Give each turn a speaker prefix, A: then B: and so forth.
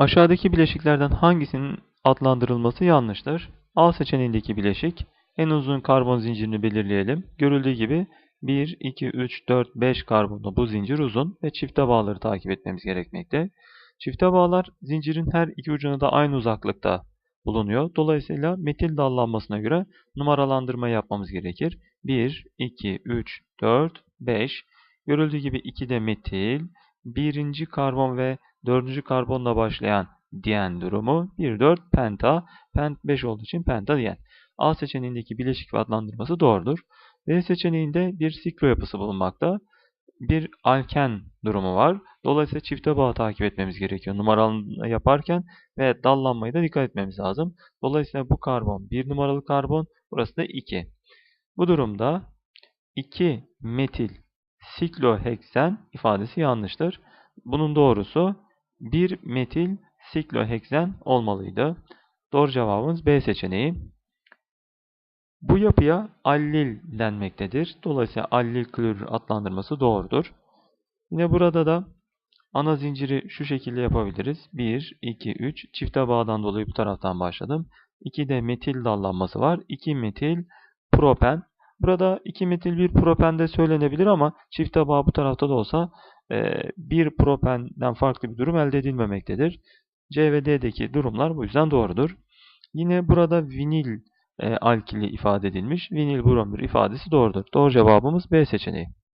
A: Aşağıdaki bileşiklerden hangisinin adlandırılması yanlıştır? A seçeneğindeki bileşik en uzun karbon zincirini belirleyelim. Görüldüğü gibi 1, 2, 3, 4, 5 karbonlu bu zincir uzun ve çifte bağları takip etmemiz gerekmekte. Çifte bağlar zincirin her iki ucuna da aynı uzaklıkta bulunuyor. Dolayısıyla metil dallanmasına göre numaralandırma yapmamız gerekir. 1, 2, 3, 4, 5. Görüldüğü gibi 2 de metil, birinci karbon ve dördüncü karbonla başlayan diyen durumu 1, 4 penta, pent 5 olduğu için penta diyen. A seçeneğindeki bileşik ve adlandırması doğrudur. B seçeneğinde bir siklo yapısı bulunmakta. Bir alken durumu var. Dolayısıyla çifte bağ takip etmemiz gerekiyor numaralı yaparken ve dallanmayı da dikkat etmemiz lazım. Dolayısıyla bu karbon 1 numaralı karbon, burası da 2. Bu durumda 2 metil sikloheksen ifadesi yanlıştır. Bunun doğrusu 1 metil sikloheksen olmalıydı. Doğru cevabımız B seçeneği. Bu yapıya allil denmektedir. Dolayısıyla allil klorür adlandırması doğrudur. Yine burada da ana zinciri şu şekilde yapabiliriz. 1, 2, 3 çifte bağdan dolayı bu taraftan başladım. 2 de metil dallanması var. 2 metil propen. Burada 2 metil 1 propen de söylenebilir ama çifte bağ bu tarafta da olsa e, bir propenden farklı bir durum elde edilmemektedir. C ve D'deki durumlar bu yüzden doğrudur. Yine burada vinil e, alkili ifade edilmiş. Vinil bromür ifadesi doğrudur. Doğru cevabımız B seçeneği.